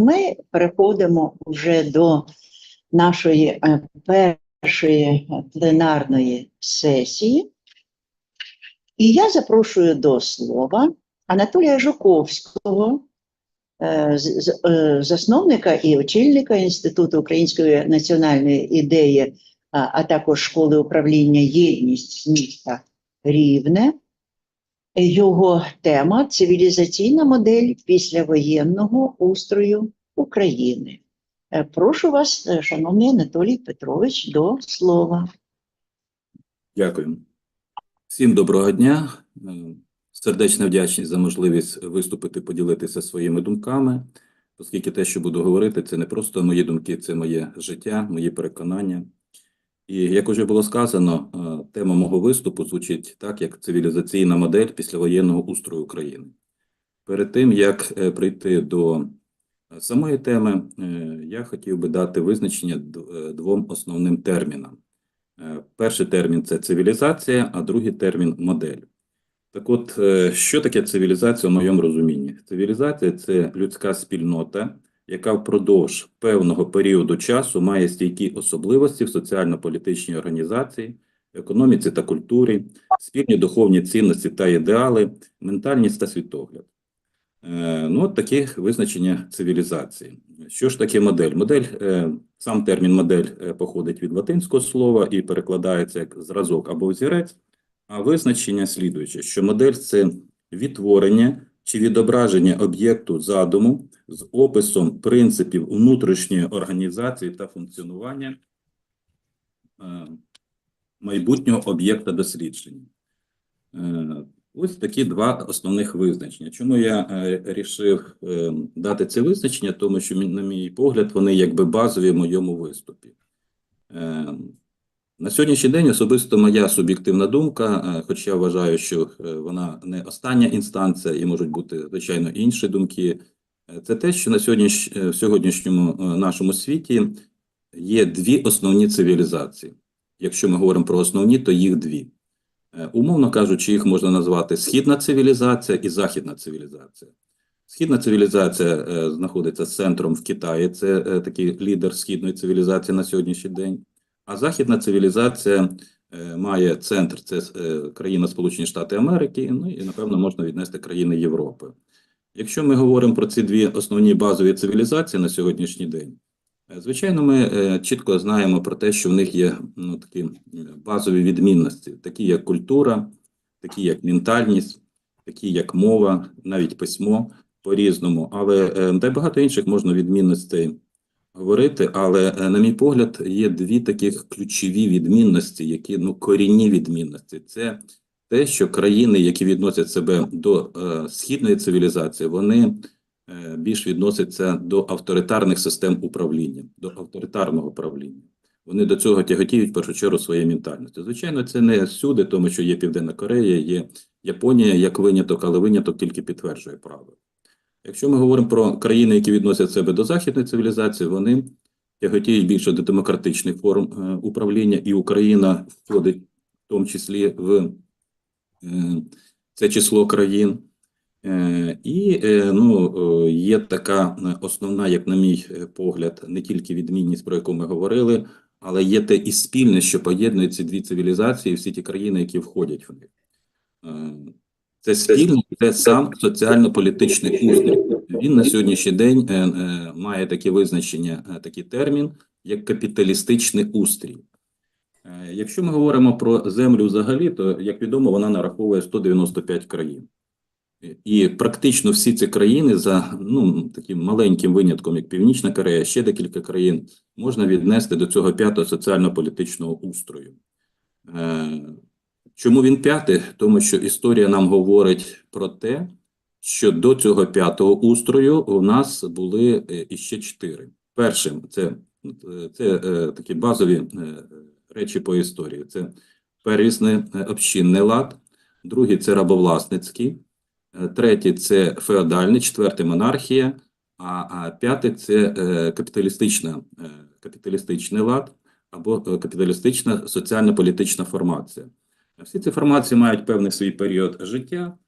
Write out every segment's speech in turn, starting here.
Ми переходимо вже до нашої е, першої пленарної сесії. І я запрошую до слова Анатолія Жуковського, е, е, засновника і очільника Інституту української національної ідеї, а також школи управління єдність міста Рівне. Його тема цивілізаційна модель післявоєнного устрою України. Е, Прошу вас, е, шановний Анатолій Петрович, до слова. Дякую. Всім доброго дня. Е, Сердечна вдячність за можливість виступити, поділитися своїми думками, оскільки те, що буду говорити, це не просто мої думки, це моє життя, мої переконання. І як уже було сказано, е, тема мого виступу звучить так, як цивілізаційна модель післявоєнного устрою України. Перед тим, як е, прийти до е, самої теми, я хотів би дати визначення двом основним термінам. Перший термін це цивілізація, а другий термін модель. Так от, що таке цивілізація в моєму розумінні? Цивілізація це людська спільнота, яка впродовж певного періоду часу має стійкі особливості в соціально-політичній організації, економіці та культурі, спільні духовні цінності та ідеали, ментальність та світогляд. Е, Ну, от такі визначення цивілізації. Що ж таке модель? Модель, е, сам термін модель е, походить від латинського слова і перекладається як зразок або взірець, а визначення слідуюче, що модель це відтворення чи відображення об'єкту задуму з описом принципів внутрішньої організації та функціонування е, майбутнього об'єкта дослідження. Е, Ось такі два основних визначення. Чому я е, рішив дати це визначення? Тому що, на мій погляд, вони якби базові в моєму виступі. На сьогоднішній день особисто моя суб'єктивна думка, е, хоча я вважаю, що е, вона не остання інстанція і можуть бути, звичайно, інші думки, е, це те, що на сьогодніш, в сьогоднішньому нашому світі є дві основні цивілізації. Якщо ми говоримо про основні, то їх дві. Умовно кажучи, їх можна назвати східна цивілізація і західна цивілізація. Східна цивілізація знаходиться центром в Китаї, це такий лідер східної цивілізації на сьогоднішній день. А західна цивілізація е, має центр, це е, країна Сполучені Штати Америки, ну і напевно можна віднести країни Європи. Якщо ми говоримо про ці дві основні базові цивілізації на сьогоднішній день, е, звичайно, ми чітко знаємо про те, що в них є ну, такі базові відмінності, такі як культура, такі як ментальність, такі як мова, навіть письмо по-різному. Але е, де багато інших можна відмінностей говорити, але, е, на мій погляд, є дві таких ключові відмінності, які ну корінні відмінності. Це те, що країни, які відносять себе до е, східної цивілізації, вони е, більш відносяться до авторитарних систем управління, до авторитарного правління. Вони до цього тяготіють в першу чергу своєю ментальністю. Звичайно, це не всюди, тому що є Південна Корея, є Японія як виняток, але виняток тільки підтверджує правило. Якщо ми говоримо про країни, які відносять себе до західної цивілізації, вони тяготіють більше до демократичних форм е, управління, і Україна входить в тому числі в е, це число країн. Е, І ну, є така основна, як на мій погляд, не тільки відмінність, про яку ми говорили, але є те і спільне, що поєднує ці дві цивілізації, всі ті країни, які входять в них. Це спільне, це сам соціально-політичний устрій. Він на сьогоднішній день е, е, має таке визначення, е, такий термін, як капіталістичний устрій. Якщо ми говоримо про землю взагалі, то, як відомо, вона нараховує 195 країн. І практично всі ці країни, за ну, таким маленьким винятком, як Північна Корея, ще декілька країн, можна віднести до цього п'ятого соціально-політичного устрою. Чому він п'ятий? Тому що історія нам говорить про те, що до цього п'ятого устрою у нас були е, іще чотири. Першим це, це е, такі базові е, речі по історії. Це первісний общинний лад, другий це рабовласницький, третій це феодальний, четвертий монархія, а, п'ятий це капіталістична, капіталістичний лад. або капіталістична соціально-політична формація. Всі ці формації мають певний свій період життя,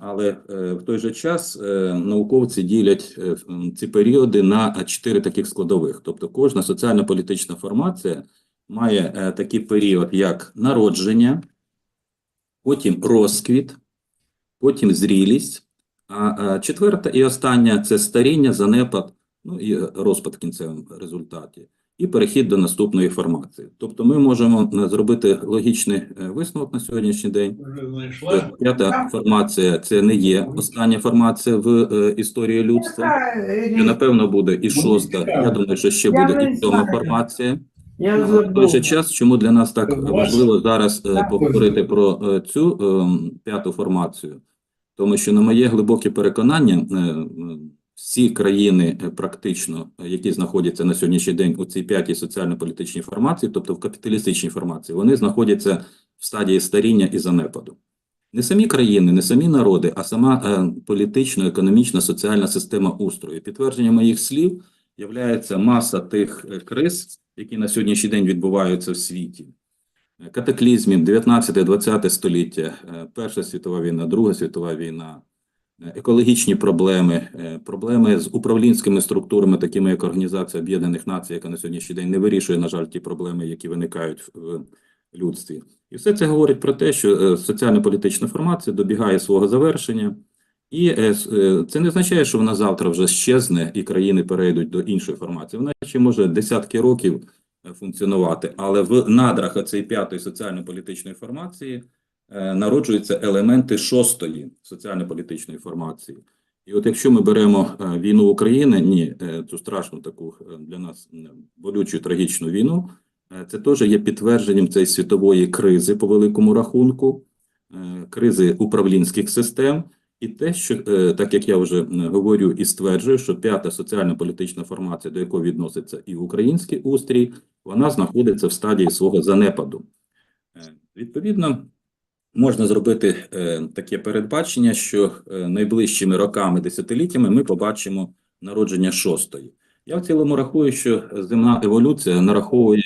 але е, в той же час е, науковці ділять е, ці періоди на чотири таких складових. Тобто кожна соціально-політична формація має такий період, як народження, потім розквіт, потім зрілість, а четверта і остання це старіння, занепад, ну і розпад в кінцевому результаті, і перехід до наступної формації. Тобто ми можемо е, зробити логічний е, висновок на сьогоднішній день. П'ята формація це не є остання формація в е, історії людства. І, напевно, буде і шоста. Я думаю, що ще буде і сьома формація. Я В той же час, чому для нас так важливо зараз е, поговорити про е, цю ем, п'яту формацію, тому що на моє глибоке переконання, е, е, всі країни е, практично, е, які знаходяться на сьогоднішній день у цій п'ятій соціально-політичній формації, тобто в капіталістичній формації, вони знаходяться в стадії старіння і занепаду. Не самі країни, не самі народи, а сама е, політична, економічна, соціальна система устрою. Підтвердженням моїх слів являється маса тих е, криз, які на сьогоднішній день відбуваються в світі. Катаклізмів 19-20 століття, Перша світова війна, Друга світова війна, екологічні проблеми, е, проблеми з управлінськими структурами, такими як Організація Об'єднаних Націй, яка на сьогоднішній день не вирішує, на жаль, ті проблеми, які виникають в людстві. І все це говорить про те, що е, соціально-політична формація добігає свого завершення, і е, е, це не означає, що вона завтра вже щезне і країни перейдуть до іншої формації. Вона ще може десятки років е, функціонувати, але в надрах цієї п'ятої соціально-політичної формації е, народжуються елементи шостої соціально-політичної формації. І от якщо ми беремо е, війну України, ні, е, цю страшну таку е, для нас болючу трагічну війну, е, це теж є підтвердженням цієї світової кризи по великому рахунку, е, кризи управлінських систем, і те, що е, так як я вже говорю і стверджую, що п'ята соціально-політична формація, до якої відноситься і український устрій, вона знаходиться в стадії свого занепаду. Е, Відповідно, можна зробити е, таке передбачення, що е, найближчими роками, десятиліттями ми побачимо народження шостої. Я в цілому рахую, що земна еволюція нараховує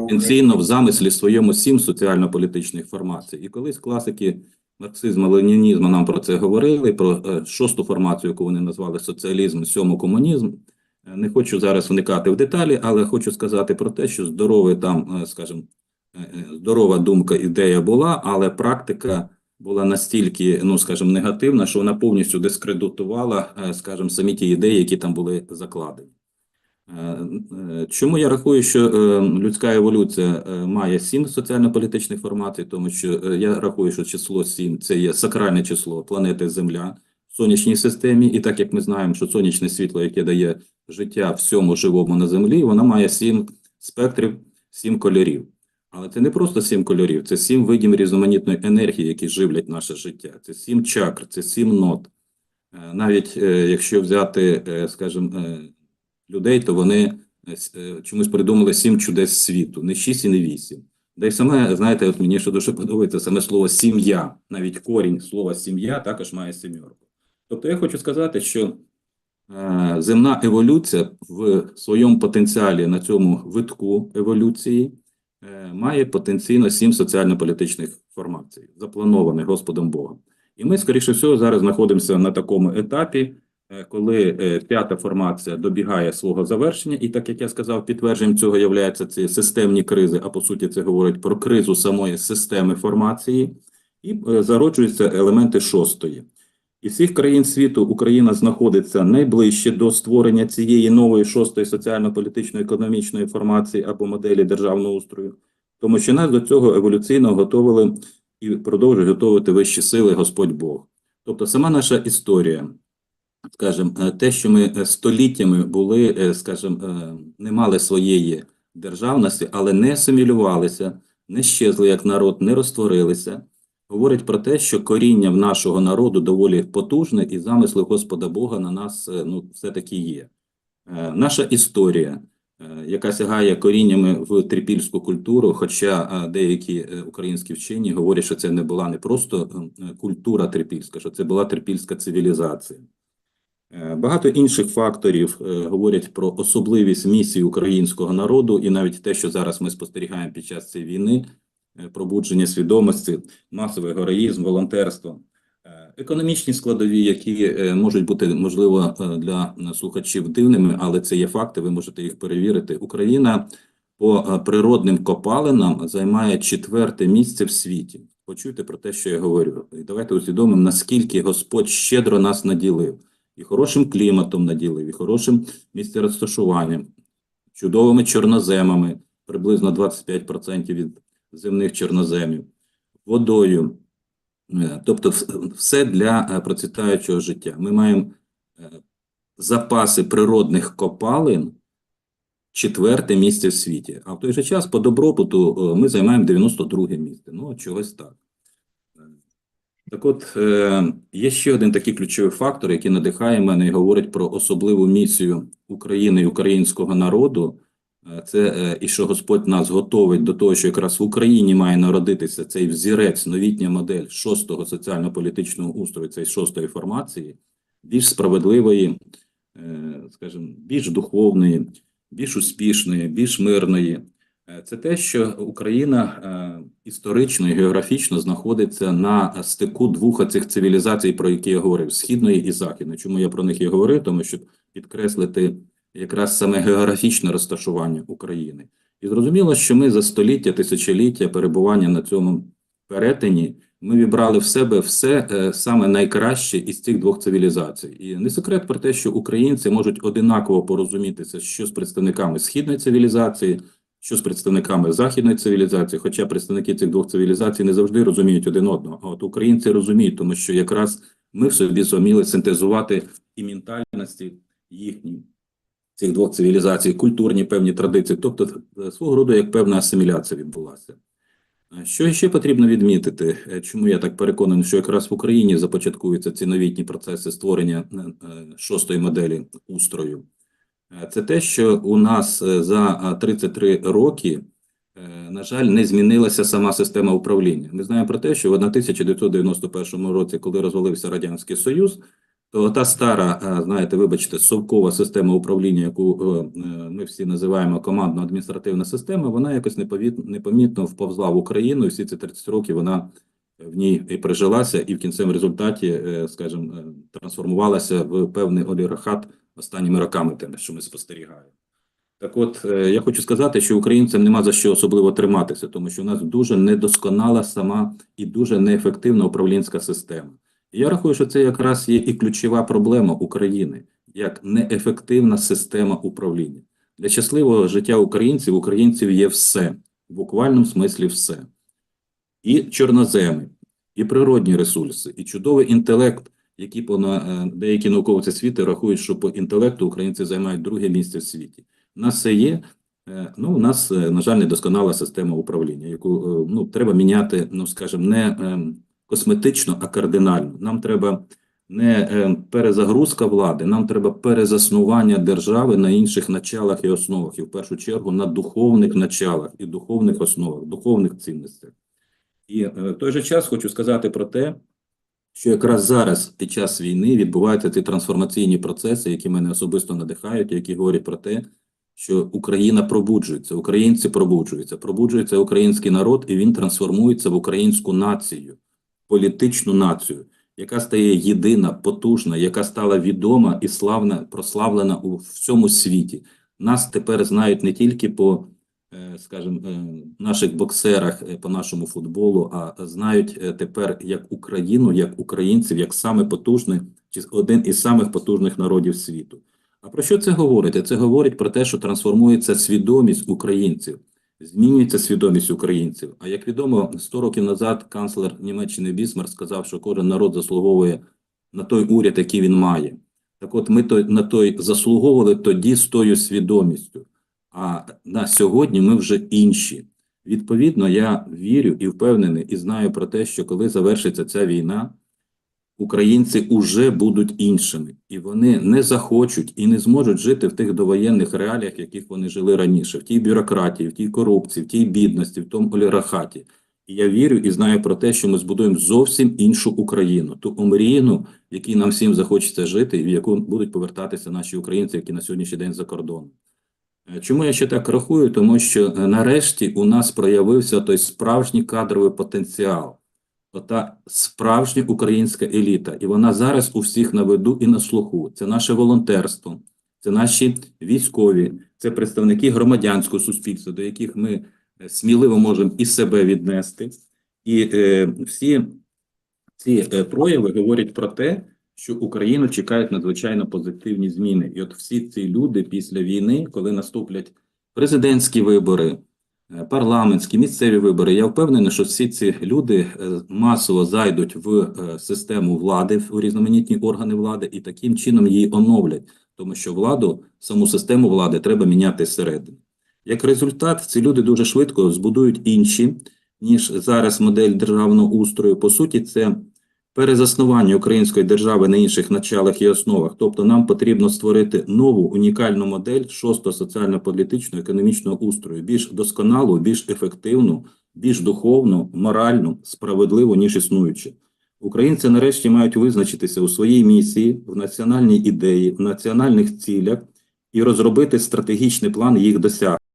потенційно в замислі своєму сім соціально-політичних формацій. І колись класики марксизму, ленінізму нам про це говорили, про е, шосту формацію, яку вони назвали соціалізм, сьому комунізм. Не хочу зараз вникати в деталі, але хочу сказати про те, що здоровий там, скажімо, здорова думка, ідея була, але практика була настільки, ну скажімо, негативна, що вона повністю дискредитувала, е, скажімо, самі ті ідеї, які там були закладені. Е, е, Чому я рахую, що е, людська еволюція е, має сім соціально-політичних формацій, тому що е, я рахую, що число сім це є сакральне число планети Земля в сонячній системі, і так як ми знаємо, що сонячне світло, яке дає життя всьому живому на землі, воно має сім спектрів, сім кольорів. Але це не просто сім кольорів, це сім видів різноманітної енергії, які живлять наше життя. Це сім чакр, це сім нот. Е, Навіть е, якщо взяти, е, скажімо, людей, то вони чомусь придумали сім чудес світу, не шість і не вісім. Да й саме, знаєте, от мені що дуже подобається саме слово сім'я, навіть корінь слова сім'я також має сім'ярку. Тобто я хочу сказати, що земна еволюція в своєму потенціалі на цьому витку еволюції має потенційно сім соціально-політичних формацій, запланованих Господом Богом. І ми, скоріше всього, зараз знаходимося на такому етапі, е, коли е, п'ята формація добігає свого завершення, і так як я сказав, підтвердженням цього являються ці системні кризи, а по суті це говорить про кризу самої системи формації, і е, зароджуються елементи шостої. Із всіх країн світу Україна знаходиться найближче до створення цієї нової шостої соціально-політичної економічної формації або моделі державного устрою, тому що нас до цього еволюційно готовили і продовжують готувати вищі сили Господь Бог. Тобто сама наша історія, скажімо, е, те, що ми е, століттями були, е, скажімо, не мали своєї державності, але не асимілювалися, не щезли як народ, не розтворилися, говорить про те, що коріння в нашого народу доволі потужне, і замисли Господа Бога на нас е, ну, все-таки є. Е, Наша історія, е, яка сягає коріннями в трипільську культуру, хоча деякі українські вчені говорять, що це не була не просто е, культура трипільська, що це була трипільська цивілізація. Багато інших факторів говорять про особливість місії українського народу, і навіть те, що зараз ми спостерігаємо під час цієї війни, пробудження свідомості, масовий героїзм, волонтерство, Е, економічні складові, які е, можуть бути можливо е, для слухачів дивними, але це є факти. Ви можете їх перевірити. Україна по е, природним копалинам займає четверте місце в світі. Почуйте про те, що я говорю. І давайте усвідомимо, наскільки Господь щедро нас наділив і хорошим кліматом наділив, і хорошим місцерозташуванням, чудовими чорноземами, приблизно 25% від земних чорноземів, водою. Е, Тобто все для е, процвітаючого життя. Ми маємо е, запаси природних копалин четверте місце в світі. А в той же час по добробуту ми займаємо 92 місце. Ну, чогось так. Так от, є ще один такий ключовий фактор, який надихає мене і говорить про особливу місію України і українського народу. Це е, і що Господь нас готовить до того, що якраз в Україні має народитися цей взірець, новітня модель шостого соціально-політичного устрою, цієї шостої формації, більш справедливої, е, скажімо, більш духовної, більш успішної, більш мирної. Е, Це те, що Україна історично і географічно знаходиться на стику двох цих цивілізацій, про які я говорив: східної і західної. Чому я про них і говорив? Тому що підкреслити якраз саме географічне розташування України. І зрозуміло, що ми за століття, тисячоліття перебування на цьому перетині ми вібрали в себе все е, саме найкраще із цих двох цивілізацій. І не секрет про те, що українці можуть одинаково порозумітися, що з представниками східної цивілізації, що з представниками західної цивілізації, хоча представники цих двох цивілізацій не завжди розуміють один одного. А от українці розуміють, тому що якраз ми в собі зуміли синтезувати і ментальності їхні цих двох цивілізацій, культурні певні традиції, тобто е, свого роду як певна асиміляція відбулася. Що ще потрібно відмітити, Е, чому я так переконаний, що якраз в Україні започаткуються ці новітні процеси створення е, шостої моделі устрою. Це те, що у нас за е, 33 роки, на жаль, не змінилася сама система управління. Ми знаємо про те, що в 1991 році, коли розвалився Радянський Союз, то та стара, е, знаєте, вибачте, совкова система управління, яку е, е, ми всі називаємо командно-адміністративна система, вона якось непомітно вповзла в Україну, і всі ці 30 років вона в ній прижилася, і в кінцевому результаті, скажімо, трансформувалася в певний олігархат останніми роками, те, що ми спостерігаємо. Так от, я хочу сказати, що українцям нема за що особливо триматися, тому що у нас дуже недосконала сама і дуже неефективна управлінська система. Я рахую, що це якраз є і ключова проблема України, як неефективна система управління. Для щасливого життя українців, українців є все, в буквальному смислі все. І чорноземи, і природні ресурси, і чудовий інтелект, який по е, деякі науковці світу рахують, що по інтелекту українці займають друге місце в світі. У нас це є. Е, Ну, у нас, е, на жаль, недосконала система управління, яку ну, треба міняти, ну, скажімо, не ем, косметично, а кардинально. Нам треба не е, перезагрузка влади, нам треба перезаснування держави на інших началах і основах, і в першу чергу на духовних началах і духовних основах, духовних цінностях. І е, в той же час хочу сказати про те, що якраз зараз, під час війни, відбуваються ці трансформаційні процеси, які мене особисто надихають, які говорять про те, що Україна пробуджується, українці пробуджуються, пробуджується український народ, і він трансформується в українську націю, політичну націю, яка стає єдина, потужна, яка стала відома і славна, прославлена у всьому світі. Нас тепер знають не тільки по, е, скажімо, е, наших боксерах, е, по нашому футболу, а знають тепер як Україну, як українців, як саме потужний, чи один із самих потужних народів світу. А про що це говорить? Це говорить про те, що трансформується свідомість українців, змінюється свідомість українців. А як відомо, 100 років назад канцлер Німеччини Бісмар сказав, що кожен народ заслуговує на той уряд, який він має. Так от ми той, на той заслуговували тоді з тою свідомістю. А на сьогодні ми вже інші. Відповідно, я вірю і впевнений, і знаю про те, що коли завершиться ця війна, українці уже будуть іншими, і вони не захочуть і не зможуть жити в тих довоєнних реаліях, в яких вони жили раніше, в тій бюрократії, в тій корупції, в тій бідності, в тому олігархаті. І я вірю і знаю про те, що ми збудуємо зовсім іншу Україну, ту омріяну, в якій нам всім захочеться жити, і в яку будуть повертатися наші українці, які на сьогоднішній день за кордоном. Е, Чому я ще так рахую? Тому що е, нарешті у нас проявився той справжній кадровий потенціал, ота справжня українська еліта, і вона зараз у всіх на виду і на слуху. Це наше волонтерство, це наші військові, це представники громадянського суспільства, до яких ми е, сміливо можемо і себе віднести. І е, всі ці е, прояви говорять про те, що Україну чекають надзвичайно позитивні зміни. І от всі ці люди після війни, коли наступлять президентські вибори, парламентські, місцеві вибори, я впевнений, що всі ці люди е, масово зайдуть в е, систему влади, в різноманітні органи влади, і таким чином її оновлять, тому що владу, саму систему влади треба міняти зсередини. Як результат, ці люди дуже швидко збудують інші, ніж зараз модель державного устрою. По суті, це перезаснування української держави на інших началах і основах. Тобто нам потрібно створити нову унікальну модель шостого соціально-політичного економічного устрою, більш досконалу, більш ефективну, більш духовну, моральну, справедливу, ніж існуючу. Українці нарешті мають визначитися у своїй місії, в національній ідеї, в національних цілях і розробити стратегічний план їх досягнення.